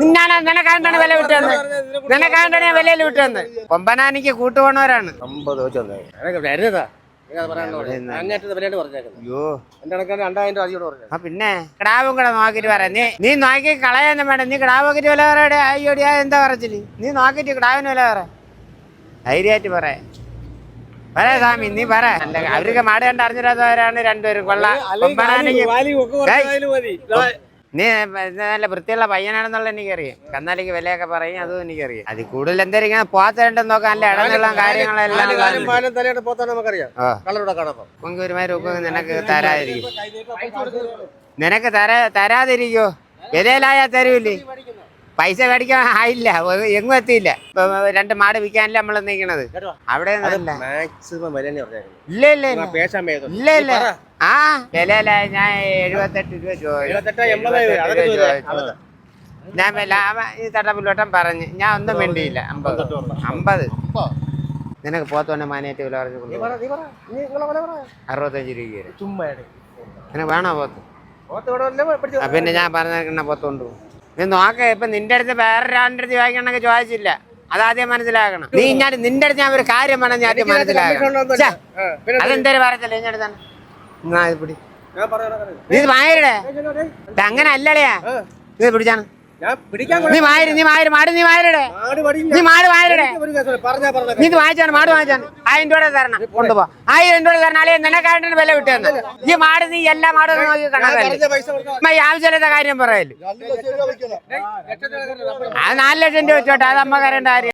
നിന്നാണ് നിനക്കാണ്ടാണ് വില വിട്ടു തന്നെ നിനക്കാണ്ടാണ് വിലയിൽ വിട്ടു തന്നെ കൊമ്പനാനിക്ക് കൂട്ടുപോണവരാണ്. അമ്പത് വരുന്നതാ. പിന്നെ? കിടാവും കൂടെ നോക്കിട്ട് പറ നീ നീ നോക്കി കളയൊന്നും വേണ്ട. നീ കിടാവ് നോക്കിട്ട് വില പറയുടെ അയ്യോടിയാ എന്താ പറച്ചിൽ? നീ നോക്കിട്ട് കിടാവിന് വില പറ. ധൈര്യമായിട്ട് പറ. പറ സ്വാമി നീ പറ. അവർക്ക് മാട കണ്ട് അറിഞ്ഞിടാത്തവരാണ് രണ്ടുപേരും. കൊള്ളാം. നീ നല്ല വൃത്തിയുള്ള പയ്യനാണെന്നുള്ള എനിക്കറിയാം. കന്നാലിക്ക് വിലയൊക്കെ പറയും അതും എനിക്കറിയാം. അത് കൂടുതൽ എന്തായിരിക്കും പോത്തരണ്ടെന്ന് നോക്കാൻ അല്ല? ഇടങ്ങളും കാര്യങ്ങളെല്ലാം പാലും രൂപം നിനക്ക് തരാതിരിക്കും. നിനക്ക് തരാ തരാതിരിക്കോ? വിലയിലായാ തരൂല്ലേ? പൈസ മേടിക്കാൻ ആയില്ല. എങ്ങും എത്തിയില്ല. ഇപ്പൊ രണ്ട് മാട് വിൽക്കാനല്ലേ നമ്മൾ നീക്കണത്? അവിടെ ഇല്ല ഇല്ല ഇല്ല. ആ വിലയിലായ ഞാൻ എഴുപത്തെട്ട് രൂപ ചോദിച്ചു. ഞാൻ വില- അവൻ ഈ തട്ടപ്പിലോട്ടം പറഞ്ഞു. ഞാൻ ഒന്നും വേണ്ടിയില്ല അമ്പത്. അമ്പത്. നിനക്ക് പോത്തോന്നെ മാനേറ്റ് വില പറഞ്ഞു നീ പറ, നീ പറ. നീ നിങ്ങളെ വില പറ. അറുപത്തഞ്ച് രൂപ. നിനക്ക് വേണോ പോത്ത്? പോത്ത് പിന്നെ ഞാൻ പറഞ്ഞ പോത്തോണ്ട് പോകും നീ നോക്ക ഇപ്പൊ നിന്റെ അടുത്ത് വേറെ ഒരാളുടെ അടുത്ത് ചോദിക്കണമെങ്കിൽ ചോദിച്ചില്ല. അതാദ്യം മനസ്സിലാക്കണം. നീ ഞാൻ നിന്റെ അടുത്ത് ഞാൻ ഒരു കാര്യം പറഞ്ഞ ഞാൻ ആദ്യം മനസ്സിലാക്കണം. ഛെ, അതെന്തൊരു പറയത്തില്ല ഇഞ്ഞ അടുത്താണ് എന്നാ ഇത് പിടി. നീ മായരുടെ അങ്ങനെ അല്ലടയാ. നീ പിടിച്ചാണ്. ഞാൻ പിടിക്കാൻ നീ മായര് നീ മായര് മാട് നീ മായരുടെ നീ മാട് മായരുടെ. പറഞ്ഞാ പറഞ്ഞ. നീ ഇത് വാങ്ങിച്ചാണ് മാട് വാങ്ങിച്ചാണ് ആയിരം രൂപ തരണം. കൊണ്ടുപോ. ആയിരം രൂപ തരണം. അല്ലെങ്കിൽ നിനക്കായിട്ടാണ് വില വിട്ടു ഈ മാട് നീ എല്ലാ മാടും നോക്കി കണക്കല്ലേ? ആവശ്യമില്ലാത്ത കാര്യം പറയല്ലേ? അത് നാല് ലക്ഷം രൂപ വെച്ചോട്ടെ അത് അമ്മ കാര്യം.